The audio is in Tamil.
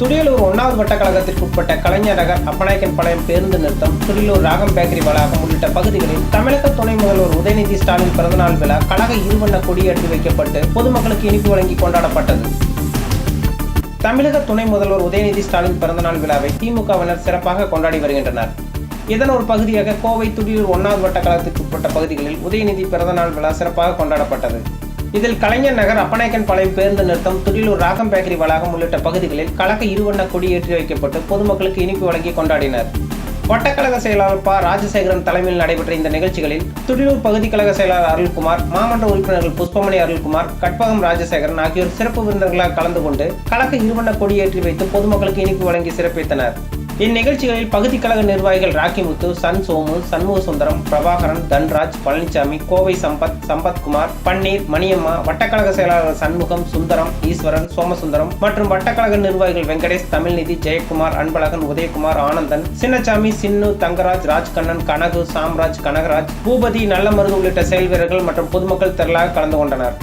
துடியலூர் ஒன்றாவது வட்டக்கழகத்திற்கு உட்பட்ட கலைஞர் நகர் அப்பநாயக்கன் பாளையம் பேருந்து நிறுத்தம் துடியலூர் ராகம் பேக்கரி வளாகம் உள்ளிட்ட பகுதிகளில் தமிழக துணை முதல்வர் உதயநிதி ஸ்டாலின் பிறந்தநாள் விழா கழக இருவண்ண கொடியேற்றி வைக்கப்பட்டு பொதுமக்களுக்கு இனிப்பு வழங்கி கொண்டாடப்பட்டது. தமிழக துணை முதல்வர் உதயநிதி ஸ்டாலின் பிறந்தநாள் விழாவை திமுகவினர் சிறப்பாக கொண்டாடி வருகின்றனர். இதன் ஒரு பகுதியாக கோவை துடியூர் ஒன்றாவது வட்ட கழகத்திற்கு உட்பட்ட பகுதிகளில் உதயநிதி பிறந்தநாள் விழா சிறப்பாக கொண்டாடப்பட்டது. இதில் கலைஞர் நகர் அப்பநாயக்கன் பாளையம் பேருந்து நிறுத்தம் துடிலூர் ராகம் பேக்கரி வளாகம் உள்ளிட்ட பகுதிகளில் கழக இருவண்ண கொடி ஏற்றி வைக்கப்பட்டு பொதுமக்களுக்கு இனிப்பு வழங்கி கொண்டாடினர். வட்டக்கழக செயலாளர் ப. ராஜசேகரன் தலைமையில் நடைபெற்ற இந்த நிகழ்ச்சிகளில் துடிலூர் பகுதி கழக செயலாளர் அருள்குமார் மாமன்ற உறுப்பினர்கள் புஷ்பமணி அருள்குமார் கட்பகம் ராஜசேகரன் ஆகியோர் சிறப்பு விருந்தர்களாக கலந்து கொண்டு கழக இருவண்ண கொடியேற்றி வைத்து பொதுமக்களுக்கு இனிப்பு வழங்கி சிறப்பித்தனர். இந்நிகழ்ச்சிகளில் பகுதி கழக நிர்வாகிகள் ராக்கிமுத்து சன் சோமு சண்முக சுந்தரம் பிரபாகரன் தன்ராஜ் பழனிசாமி கோவை சம்பத் சம்பத்குமார் பன்னீர் மணியம்மா வட்டக்கழக செயலாளர் சண்முகம் சுந்தரம் ஈஸ்வரன் சோமசுந்தரம் மற்றும் வட்டக்கழக நிர்வாகிகள் வெங்கடேஷ் தமிழ்நிதி ஜெயக்குமார் அன்பழகன் உதயகுமார் ஆனந்தன் சின்னச்சாமி சின்னு தங்கராஜ் ராஜ்கண்ணன் கனகு சாம்ராஜ் கனகராஜ் பூபதி நல்லமருது உள்ளிட்ட செயல் வீரர்கள் மற்றும் பொதுமக்கள் திரளாக கலந்து கொண்டனர்.